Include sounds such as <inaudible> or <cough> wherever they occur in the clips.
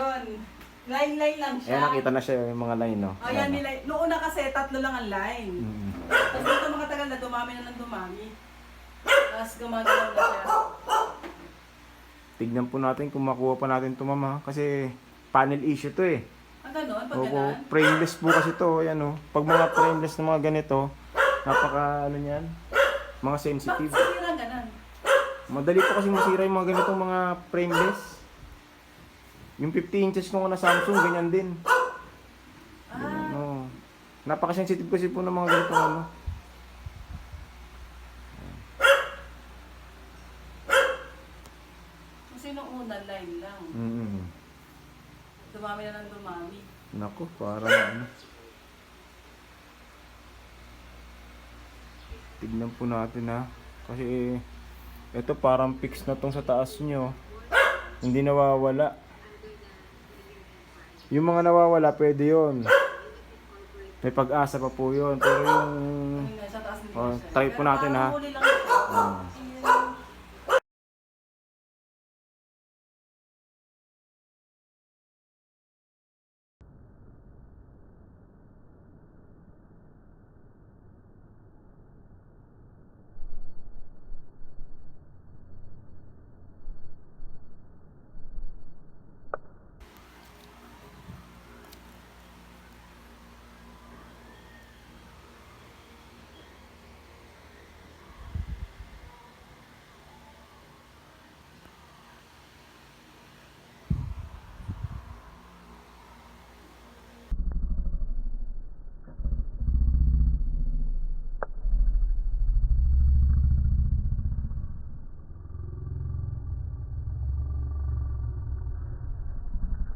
yun. Line-line lang siya. Ayan, nakita na siya yung mga line, no? Ayan, nila. Noong una kasi, tatlo lang ang line. Mm. Tapos dito makatagal na, dumami na ng dumami. Tapos gumagalaw na siya. Tignan po natin kung makuha pa natin ito, mama. Kasi panel issue to eh. Ang ganon, pag Opo, ganon. frameless po kasi to. Ayan, oh. Pag mga frameless na mga ganito, napaka, ano yan, mga Bakit sensitive. sira ganon? Madali po kasi masira yung mga ganitong mga frameless. Yung 50 inches ko na Samsung, ganyan din. Ah, No. Napaka-sensitive kasi po ng mga ganitong ano. kasi nung una, line lang. Mm. Dumami na ng dumami. Nako, parang ano. Tignan po natin ha. Kasi ito parang fix na tong sa taas nyo. Hindi nawawala. Yung mga nawawala, pwede yon. May pag-asa pa po yun. Pero yung... Oh, try po natin, ha? huli lang siya. Ah.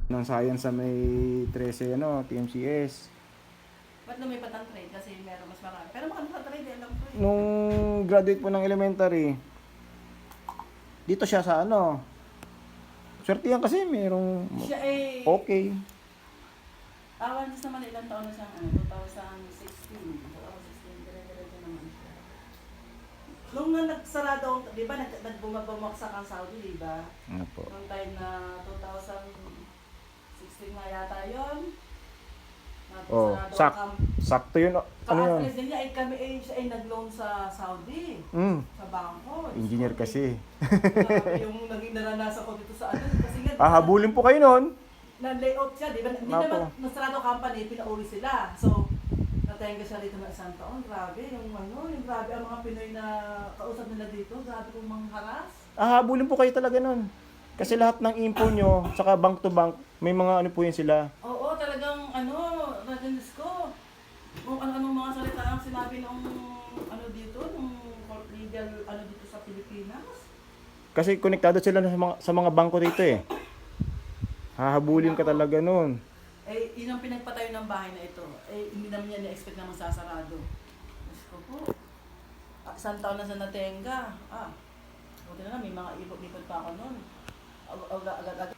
Ng science sa may 13 ano, TMCS. Ba't lumipat ang trade? Kasi meron mas marami. Pero makano sa trade, alam ko eh. Nung graduate po ng elementary, dito siya sa ano. Swerte yan kasi merong Siya eh, okay. awan Diyos naman ilang taon na siyang ano, 2016. 2016, dire-diretso naman siya. Nung nga nagsarado, di ba, nag, nagbumabumagsak ang Saudi, di ba? Ano po. Noong time na 2016 nga yata yun. Oh, Nagsarado sak- camp. Sakto yun. Ano Ano yun? president niya, eh, kami eh, siya ay nag-loan sa Saudi, Mm, sa bangko. engineer kasi. Grabe yung <laughs> naging naranasan ko dito sa ano. Kasi nga, Ah, habulin po kayo noon. na-layout siya, di ba? Hindi naman nasarado company, pinauwi sila. So, natenga siya dito ng isang taon. Grabe, yung ano, yung grabe ang mga Pinoy na kausap nila dito. Grabe kong mga haras. Ah, habulin po kayo talaga noon. Kasi lahat ng info nyo, saka bank to bank, may mga ano po yun sila. Oo, talagang ano, nadinis ko. Kung ano-anong mga salita ang sinabi nung ano dito, nung court legal ano dito sa Pilipinas. Kasi konektado sila sa mga, sa mga bangko dito eh. Hahabulin ka talaga noon. Eh, yun ang pinagpatayo ng bahay na ito. Eh, hindi naman niya na-expect na masasarado. Diyos ko po. Ah, isang taon na sa natenga. Ah, buti na lang, may mga ipot-ipot pa ako noon. Ag- ag- agad agad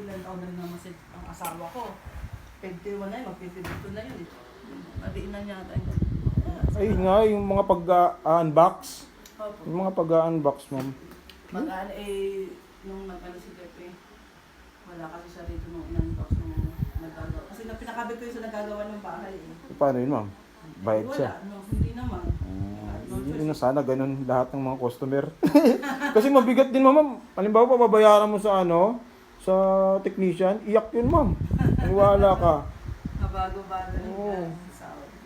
ilan taon na rin naman si ang asawa ko. 51 na yun, mag-52 na yun. eh. Nadiin na niya ata yun. Ay nga, yung mga pag-unbox. Opo. Yung mga pag-unbox, ma'am. Mag-ano eh, nung nag-ano si Pepe, wala kasi siya rito nung inunbox nung nagagawa. Kasi na pinakabit ko yung sa nagagawa ng bahay eh. Paano yun, ma'am? Bayad Wala, siya. no, hindi naman. Uh, yun na sana ganun lahat ng mga customer. <laughs> Kasi mabigat din, ma'am. Halimbawa, pababayaran mo sa ano, sa technician, iyak yun, ma'am. Maniwala ka. Mabago-bago rin Oo. yan sa Saudi.